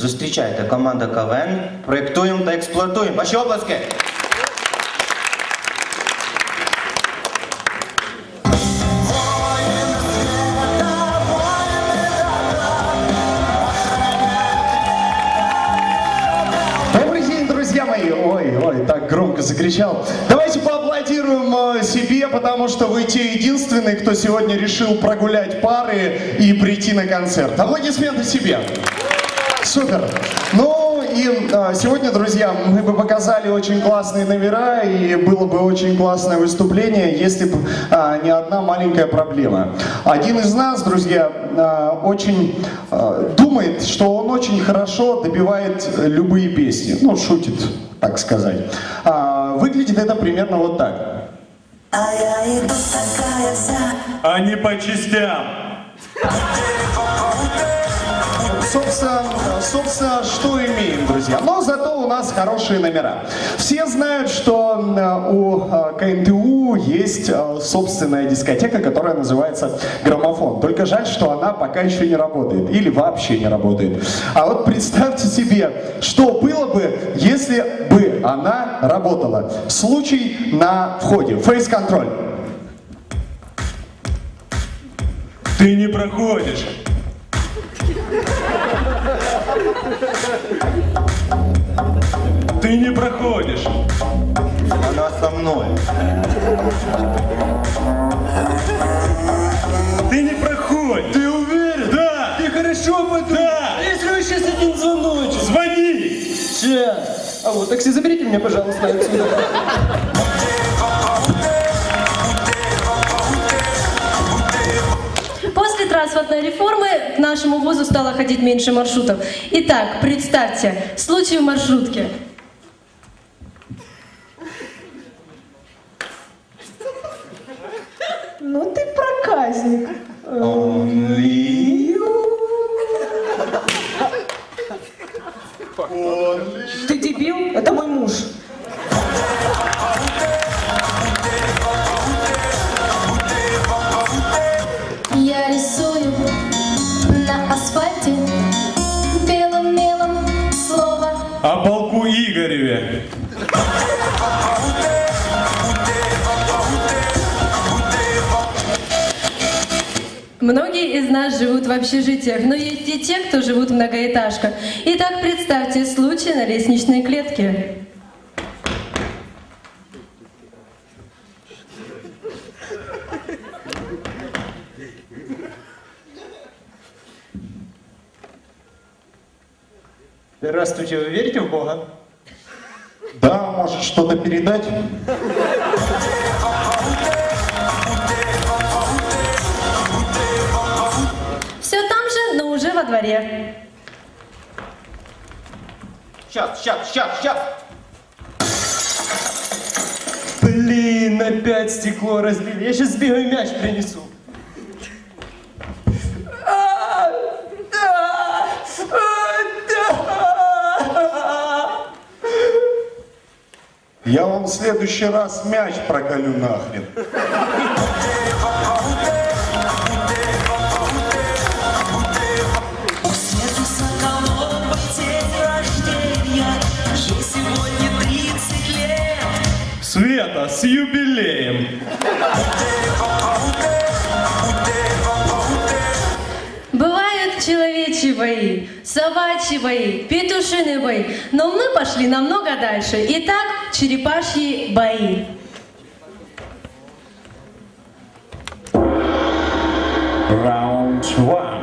Зустрічайте команда КВН. Проєктуємо та експлуатуємо. Ваші оплески! Добрый день, друзья мои! Ой, ой, так громко закричал. Давайте поаплодируем э, себе, потому что вы те единственные, кто сегодня решил прогулять пары и прийти на концерт. Аплодисменты себе! Супер! Ну и э, сегодня, друзья, мы бы показали очень классные номера, и было бы очень классное выступление, если бы а, не одна маленькая проблема. Один из нас, друзья, а, очень а, думает, что он очень хорошо добивает любые песни. Ну, шутит, так сказать. А, выглядит это примерно вот так. А я иду такая вся А не по частям. Собственно, собственно, что имеем, друзья. Но зато у нас хорошие номера. Все знают, что э, у э, КНТУ есть э, собственная дискотека, которая называется «Граммофон». Только жаль, что она пока еще не работает. Или вообще не работает. А вот представьте себе, что было бы, если бы она работала. Случай на входе. Фейс-контроль. Ты не проходишь. Ты не проходишь. Вона со мною. Ты не проходишь. Ты уверен? Да. Ты хорошо подумай. Да. Если вы сейчас один звоночек. Звони. Сейчас. А вот такси заберите меня, пожалуйста, отсюда. Транспортной реформы к нашему вузу стало ходить меньше маршрутов. Итак, представьте, случай в маршрутке. Многие из нас живут в общежитиях, но есть и те, кто живут в многоэтажках. Итак, представьте случай на лестничной клетке. Здравствуйте, вы верите в Бога? Да, может что-то передать? Дворе. Щас, щас, щас, щас! Блин, опять стекло разбили. Я сейчас сбегаю мяч принесу. Я вам в следующий раз мяч проколю нахрен. С юбилеем. Бывают человечьи бои, собачьи бои, петушиные бои, но мы пошли намного дальше. Итак, черепашьи бои. Раунд one.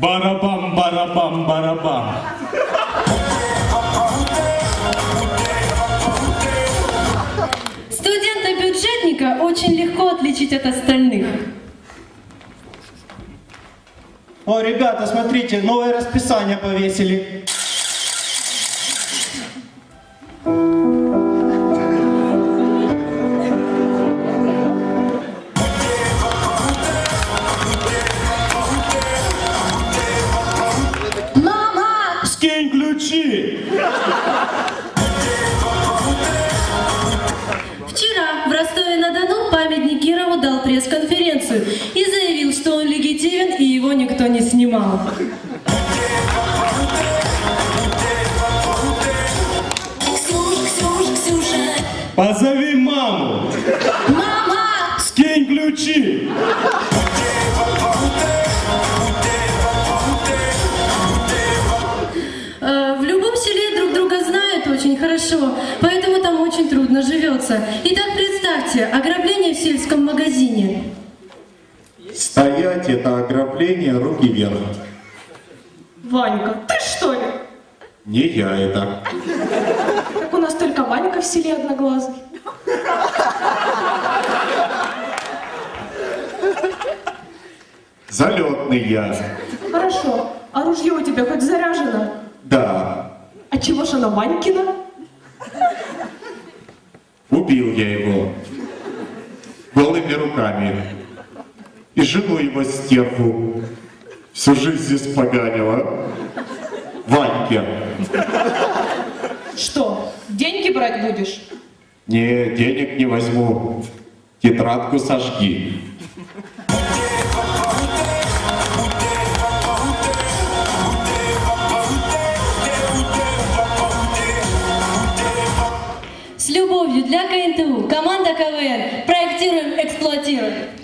Барабам, барабам, барабам. Студента-бюджетника очень легко отличить от остальных. О, ребята, смотрите, новое расписание повесили. Пресс-конференцию и заявил, что он легитимен и его никто не снимал. Позови маму. Мама! Скинь ключи. Э, В любом селе друг друга знают очень хорошо, поэтому там очень трудно живется. Итак, представьте, ограбление в сельском магазине. Стоять это ограбление, руки вверх. Ванька, ты что ли? Не я это. Так у нас только Ванька в селе одноглазый. Залетный я. Хорошо. А ружье у тебя хоть заряжено? Да. А чего ж оно Ванькино? Убил я его. Голыми руками. И жену его стерву. Всю жизнь здесь поганила. Ваньке. Что, деньги брать будешь? Не, денег не возьму. Тетрадку сожги. КНТУ. Команда КВН. Проектируем, эксплуатируем.